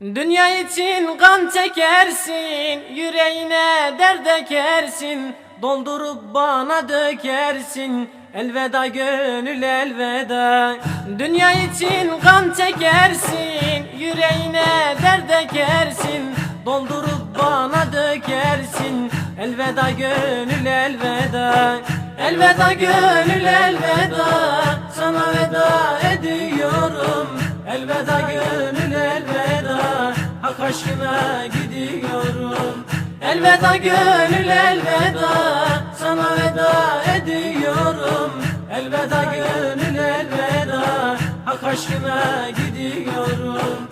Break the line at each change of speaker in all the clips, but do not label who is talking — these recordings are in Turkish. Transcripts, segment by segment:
Dünya için kan çekersin, yüreğine dert ekersin, doldurup bana dökersin. Elveda gönül elveda. Dünya için kan çekersin Yüreğine dert ekersin Doldurup bana dökersin. Elveda gönül elveda. Elveda gönül elveda. Sana veda ediyorum. Elveda gönül elveda aşkına gidiyorum. Elveda gönül elveda Sana veda ediyorum. Elveda gönül elveda Hak aşkına gidiyorum.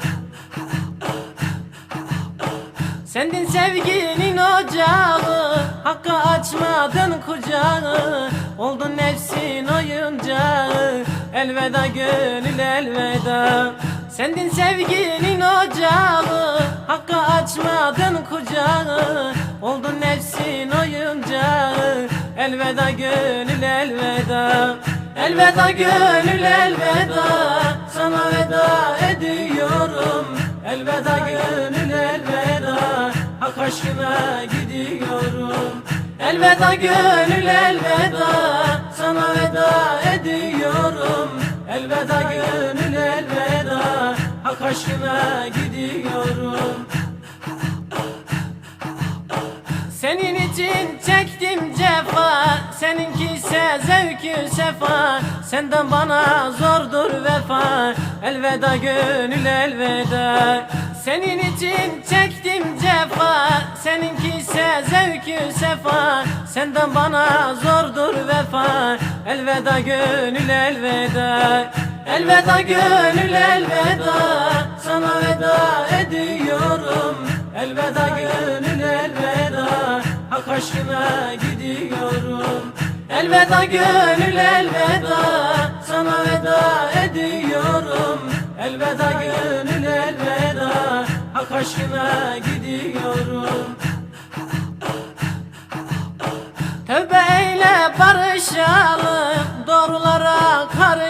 Sendin sevginin ocağı Hakkı açmadın kucağı. Oldun nefsin oyuncağı Elveda gönül elveda. Sendin sevginin ocağı Hakkı açmadın kucağı Oldun nefsin oyuncağı. Elveda gönül elveda. Elveda gönül elveda. Sana veda ediyorum. Elveda gönül elveda. Hak aşkına gidiyorum. Elveda gönül elveda. Sana veda ediyorum. Elveda gönül aşkına gidiyorum. Senin için çektim cefa Seninki ise zevkü sefa. Senden bana zordur vefa Elveda gönül elveda. Senin için çektim cefa Seninki ise zevkü sefa. Senden bana zordur vefa Elveda gönül elveda. Elveda gönül elveda Elveda gönül elveda. Hak aşkına gidiyorum. Elveda gönül elveda. Sana veda ediyorum. Elveda gönül elveda. Hak aşkına gidiyorum. Tövbe eyle barışalım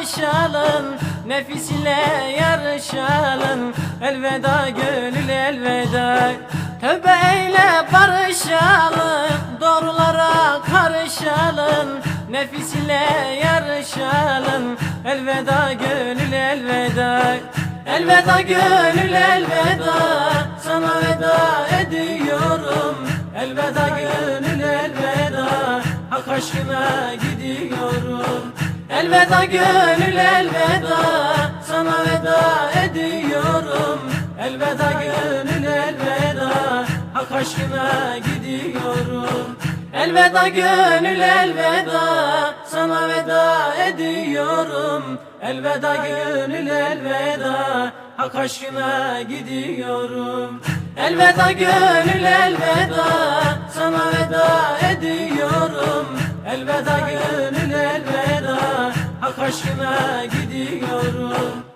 Doğrulara karışalım Nefis ile yarışalım. Elveda gönül elveda. Tövbe eyle barışalım Doğrulara karışalım. Nefis ile yarışalım Elveda gönül elveda. Elveda gönül elveda. Sana veda ediyorum. Elveda gönül elveda. Hak aşkına gidiyorum Elveda gönül elveda Sana veda ediyorum. Elveda gönül elveda Hak aşkına gidiyorum. Elveda gönül elveda Sana veda ediyorum. Elveda gönül elveda Hak aşkına gidiyorum. Elveda gönül elveda Sana veda ediyorum. Elveda gönül elveda aşkına gidiyorum